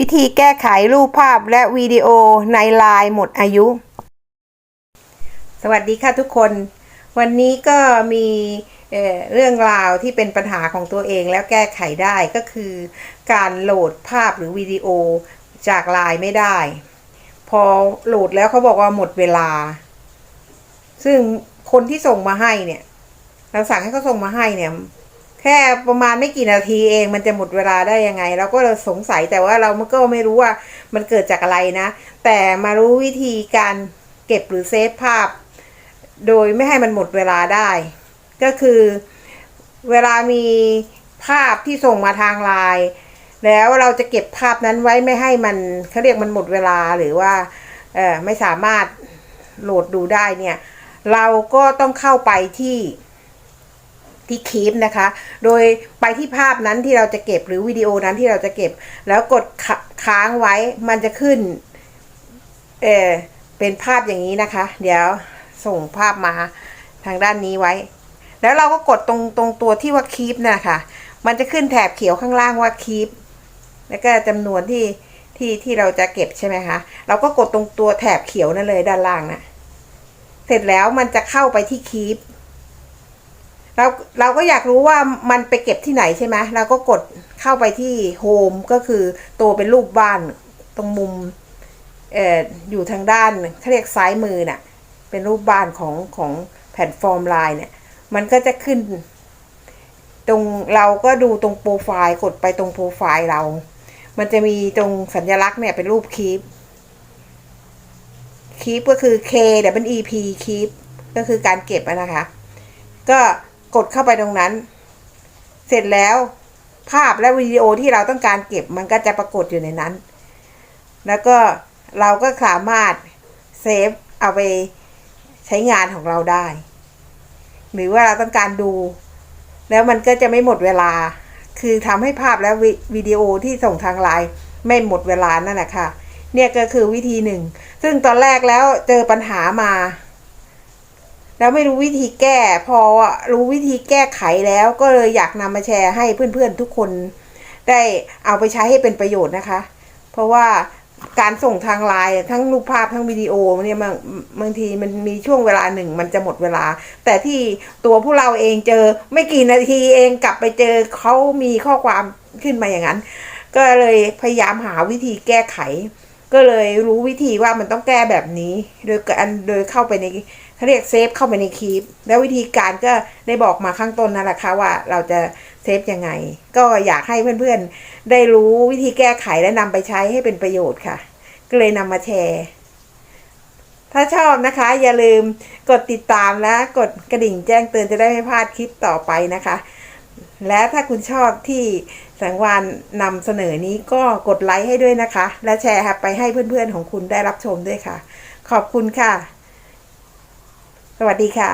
วิธีแก้ไขรูปภาพและวิดีโอในไลน์หมดอายุ สวัสดีค่ะทุกคน วันนี้ก็มีเเรื่องราวที่เป็นปัญหาของตัวเองแล้วแก้ไขได้ก็คือ การโหลดภาพหรือวิดีโอจากไลน์ไม่ได้ พอโหลดแล้วเขาบอกว่าหมดเวลา ซึ่งคนที่ส่งมาให้เนี่ย เราสั่งให้เขาส่งมาให้เนี่ย ค่ประมาณไม่กี่นาทีเองมันจะหมดเวลาได้ยังไง เราก็เลยสงสัยแต่ว่าเราก็ไม่รู้ว่ามันเกิดจากอะไรนะ แต่มารู้วิธีการเก็บหรือเซฟภาพ โดยไม่ให้มันหมดเวลาได้ ก็คือเวลามีภาพที่ส่งมาทางไลน์แล้วเราจะเก็บภาพนั้นไว้ไม่ให้มันเขาเรียกมันหมดเวลาหรือว่าไม่สามารถโหลดดูได้เนี่ย เราก็ต้องเข้าไปที่ ที่คีปนะคะ โดยไปที่ภาพนั้นที่เราจะเก็บหรือวิดีโอนั้นที่เราจะเก็บ แล้วกดค้างไว้มันจะขึ้น เออเป็นภาพอย่างนี้นะคะ เดี๋ยวส่งภาพมาทางด้านนี้ไว้ แล้วเราก็กดตรงตรงตัวที่ว่าคีปนะคะ มันจะขึ้นแถบเขียวข้างล่างว่าคีปแล้วก็จำนวนที่ที่ที่เราจะเก็บใช่ไหมคะ เราก็กดตรงตัวแถบเขียวนั่นเลยด้านล่างนะเสร็จแล้วมันจะเข้าไปที่คีป เราเราก็อยากรู้ว่ามันไปเก็บที่ไหนใช่ไหมเราก็กดเข้าไปที่โฮมก็คือตัวเป็นรูปบ้านตรงมุมเอ่ออยู่ทางด้านเขาเรียกซ้ายมือน่ะ เป็นรูปบ้านของของแพลตฟอร์มไลน์เนี่ย มันก็จะขึ้น ตรงเราก็ดูตรงโปรไฟล์กดไปตรงโปรไฟล์เรา มันจะมีตรงสัญลักษณ์เนี่ยเป็นรูปคีปคีปก็คือ K W E P คีปก็คือการเก็บนะคะ ก็ กดเข้าไปตรงนั้น เสร็จแล้ว ภาพและวิดีโอที่เราต้องการเก็บมันก็จะปรากฏอยู่ในนั้น แล้วก็เราก็สามารถเซฟเอาไปใช้งานของเราได้ หรือว่าเราต้องการดู แล้วมันก็จะไม่หมดเวลา คือทำให้ภาพและวิวิดีโอที่ส่งทางไลน์ไม่หมดเวลานั่นแหละค่ะ เนี่ยก็คือวิธีหนึ่ง ซึ่งตอนแรกแล้วเจอปัญหามา แล้วไม่รู้วิธีแก้ พอรู้วิธีแก้ไขแล้วก็เลยอยากนำมาแชร์ให้เพื่อนๆทุกคน ได้เอาไปใช้ให้เป็นประโยชน์นะคะ เพราะว่าการส่งทางไลน์ทั้งรูปภาพทั้งวิดีโอเนี่ยบางบางทีมันมีช่วงเวลาหนึ่งมันจะหมดเวลา แต่ที่ตัวผู้เราเองเจอไม่กี่นาทีเองกลับไปเจอเขามีข้อความขึ้นมาอย่างนั้น ก็เลยพยายามหาวิธีแก้ไข ก็เลยรู้วิธีว่ามันต้องแก้แบบนี้ โดยการโดยเข้าไปในเขาเรียกเซฟเข้าไปในคลิป แล้ววิธีการก็ได้บอกมาข้างต้นนั่นแหละค่ะว่าเราจะเซฟยังไง ก็อยากให้เพื่อนๆ ได้รู้วิธีแก้ไขและนำไปใช้ให้เป็นประโยชน์ค่ะ ก็เลยนำมาแชร์ ถ้าชอบนะคะ อย่าลืมกดติดตามและกดกระดิ่งแจ้งเตือนจะได้ไม่พลาดคลิปต่อไปนะคะ และถ้าคุณชอบที่แสงวานนำเสนอนี้ก็กดไลค์ให้ด้วยนะคะ และแชร์ไปให้เพื่อนๆของคุณได้รับชมด้วยค่ะ ขอบคุณค่ะ สวัสดีค่ะ